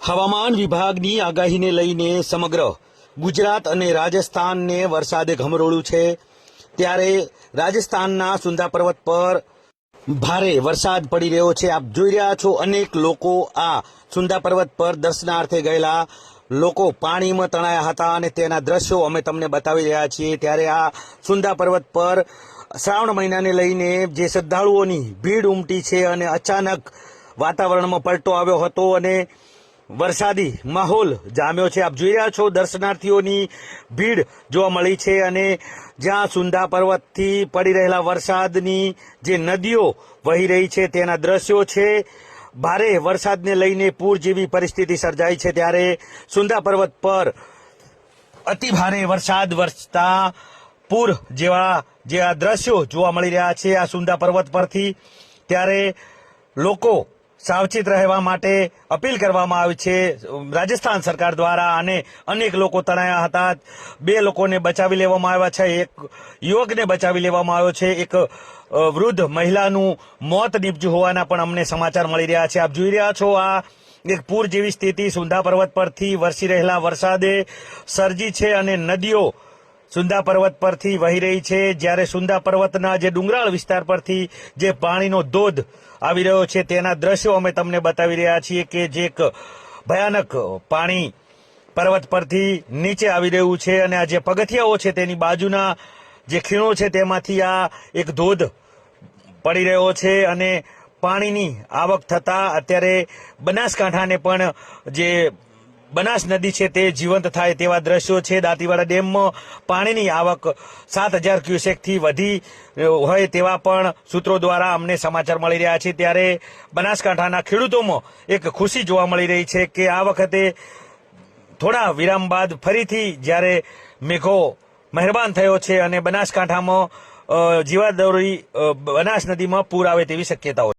હવામાન વિભાગની આગાહીને લઈને સમગ્ર ગુજરાત અને રાજસ્થાનને વરસાદે ઘમરોળ્યું છે. ત્યારે રાજસ્થાનના સુંદા પર્વત પર ભારે વરસાદ પડી રહ્યો છે. આપ જોઈ રહ્યા છો અનેક લોકો આ સુંદા પર્વત પર દર્શનાર્થે ગયેલા લોકો પાણીમાં તણાયા હતા અને તેના દ્રશ્યો અમે તમને બતાવી રહ્યા છીએ. ત્યારે આ સુંદા પર્વત પર શ્રાવણ મહિનાને લઈને જે શ્રદ્ધાળુઓની ભીડ ઉમટી છે અને અચાનક વાતાવરણમાં પલટો આવ્યો હતો અને વરસાદી માહોલ જામ્યો છે. આપ જોઈ રહ્યા છો દર્શનાર્થીઓની ભીડ જોવા મળી છે અને જ્યાં સુંદા પર્વતથી પડી રહેલા વરસાદની જે નદીઓ વહી રહી છે તેના દ્રશ્યો છે. ભારે વરસાદને લઈને પૂર જેવી પરિસ્થિતિ સર્જાઈ છે ત્યારે સુંદા પર્વત પર અતિ ભારે વરસાદ વરસતા પૂર જેવા જે આ દ્રશ્યો જોવા મળી રહ્યા છે આ સુંદા પર્વત પરથી. ત્યારે લોકો સાવચેત રહેવા માટે અપીલ કરવામાં આવી છે. રાજસ્થાન સરકાર દ્વારા અને અનેક લોકો તણાયા હતા. બે લોકોને બચાવી લેવામાં આવ્યા છે. એક યુવકને બચાવી લેવામાં આવ્યો છે. એક વૃદ્ધ મહિલાનું મોત નીપજ્યું હોવાના પણ અમને સમાચાર મળી રહ્યા છે. આપ જોઈ રહ્યા છો આ એક પૂર જેવી સ્થિતિ. સુંધા પર્વત પરથી વરસી રહેલા વરસાદે સર્જી છે અને નદીઓ સુંદા પર્વત પરથી વહી રહી છે. જ્યારે સુંદા પર્વતના જે ડુંગરાળ વિસ્તાર પરથી જે પાણીનો ધોધ આવી રહ્યો છે, તેના દ્રશ્યો અમે તમને બતાવી રહ્યા છીએ કે જે એક ભયાનક પાણી પર્વત પરથી નીચે આવી રહ્યું છે અને આ જે પગથિયાઓ છે, તેની બાજુના જે ખીણો છે, તેમાંથી આ એક ધોધ પડી રહ્યો છે અને પાણીની આવક થતાં અત્યારે બનાસકાંઠાને પણ જે બનાસ નદી છે તે જીવંત થાય તેવા દ્રશ્યો છે. દાંતીવાડા ડેમમાં પાણીની આવક સાત હજાર ક્યુસેકથી વધી હોય તેવા પણ સૂત્રો દ્વારા અમને સમાચાર મળી રહ્યા છે. ત્યારે બનાસકાંઠાના ખેડૂતોમાં એક ખુશી જોવા મળી રહી છે કે આ વખતે થોડા વિરામ બાદ ફરીથી જ્યારે મેઘો મહેરબાન થયો છે અને બનાસકાંઠામાં જીવાદોરી બનાસ નદીમાં પૂર આવે તેવી શક્યતાઓ